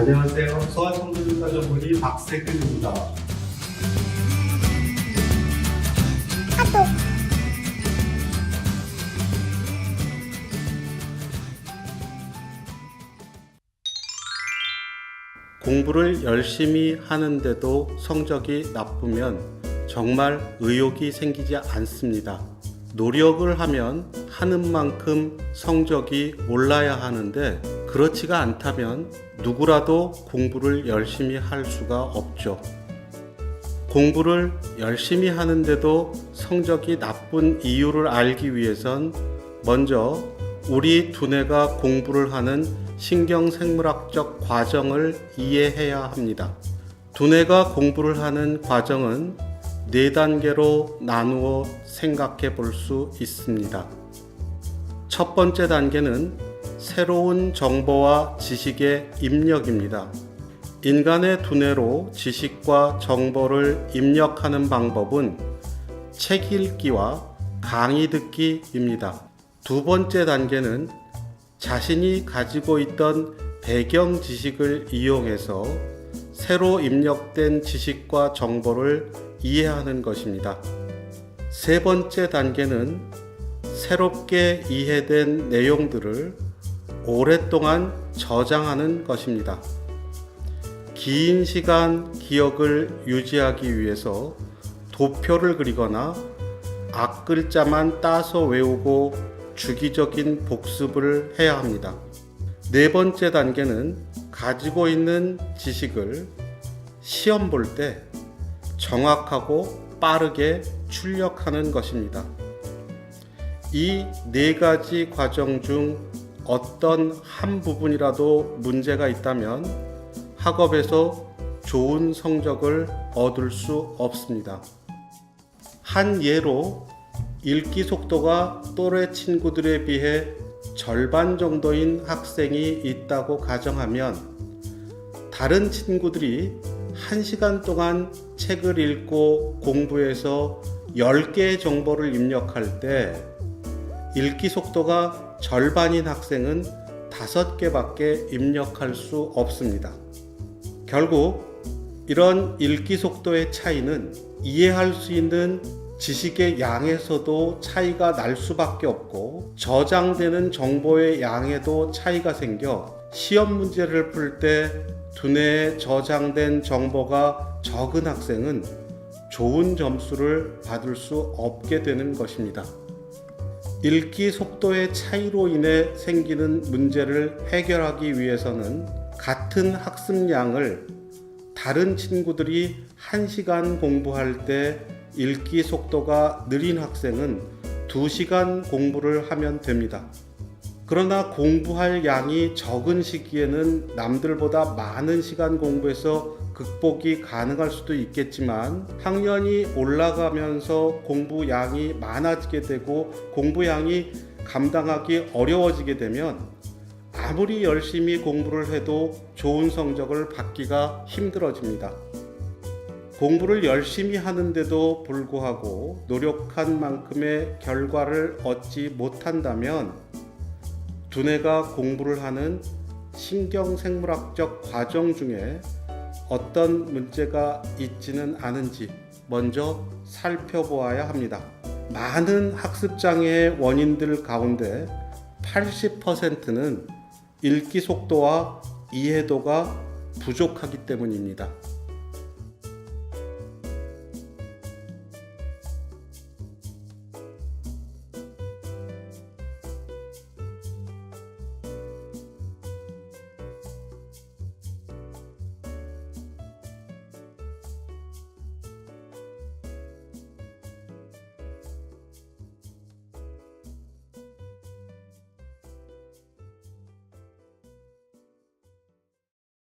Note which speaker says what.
Speaker 1: 안녕하세요. 소아청소년과 전문의 박세근입니다. 공부를 열심히 하는데도 성적이 나쁘면 정말 의욕이 생기지 않습니다. 노력을 하면 하는 만큼 성적이 올라야 하는데 그렇지가 않다면 누구라도 공부를 열심히 할 수가 없죠. 공부를 열심히 하는데도 성적이 나쁜 이유를 알기 위해선 먼저 우리 두뇌가 공부를 하는 신경생물학적 과정을 이해해야 합니다. 두뇌가 공부를 하는 과정은 네 단계로 나누어 생각해 볼 수 있습니다. 첫 번째 단계는 새로운 정보와 지식의 입력입니다. 인간의 두뇌로 지식과 정보를 입력하는 방법은 책 읽기와 강의 듣기입니다. 두 번째 단계는 자신이 가지고 있던 배경 지식을 이용해서 새로 입력된 지식과 정보를 이해하는 것입니다. 세 번째 단계는 새롭게 이해된 내용들을 오랫동안 저장하는 것입니다. 긴 시간 기억을 유지하기 위해서 도표를 그리거나 앞글자만 따서 외우고 주기적인 복습을 해야 합니다. 네 번째 단계는 가지고 있는 지식을 시험 볼 때 정확하고 빠르게 출력하는 것입니다. 이 네 가지 과정 중 어떤 한 부분이라도 문제가 있다면 학업에서 좋은 성적을 얻을 수 없습니다. 한 예로 읽기 속도가 또래 친구들에 비해 절반 정도인 학생이 있다고 가정하면 다른 친구들이 1시간 동안 책을 읽고 공부해서 10개의 정보를 입력할 때 읽기 속도가 절반인 학생은 5개밖에 입력할 수 없습니다. 결국 이런 읽기 속도의 차이는 이해할 수 있는 지식의 양에서도 차이가 날 수밖에 없고 저장되는 정보의 양에도 차이가 생겨 시험 문제를 풀 때 두뇌에 저장된 정보가 적은 학생은 좋은 점수를 받을 수 없게 되는 것입니다. 읽기 속도의 차이로 인해 생기는 문제를 해결하기 위해서는 같은 학습량을 다른 친구들이 1시간 공부할 때 읽기 속도가 느린 학생은 2시간 공부를 하면 됩니다. 그러나 공부할 양이 적은 시기에는 남들보다 많은 시간 공부해서 극복이 가능할 수도 있겠지만 학년이 올라가면서 공부 양이 많아지게 되고 공부 양이 감당하기 어려워지게 되면 아무리 열심히 공부를 해도 좋은 성적을 받기가 힘들어집니다. 공부를 열심히 하는데도 불구하고 노력한 만큼의 결과를 얻지 못한다면 두뇌가 공부를 하는 신경생물학적 과정 중에 어떤 문제가 있지는 않은지 먼저 살펴보아야 합니다. 많은 학습장애의 원인들 가운데 80%는 읽기 속도와 이해도가 부족하기 때문입니다.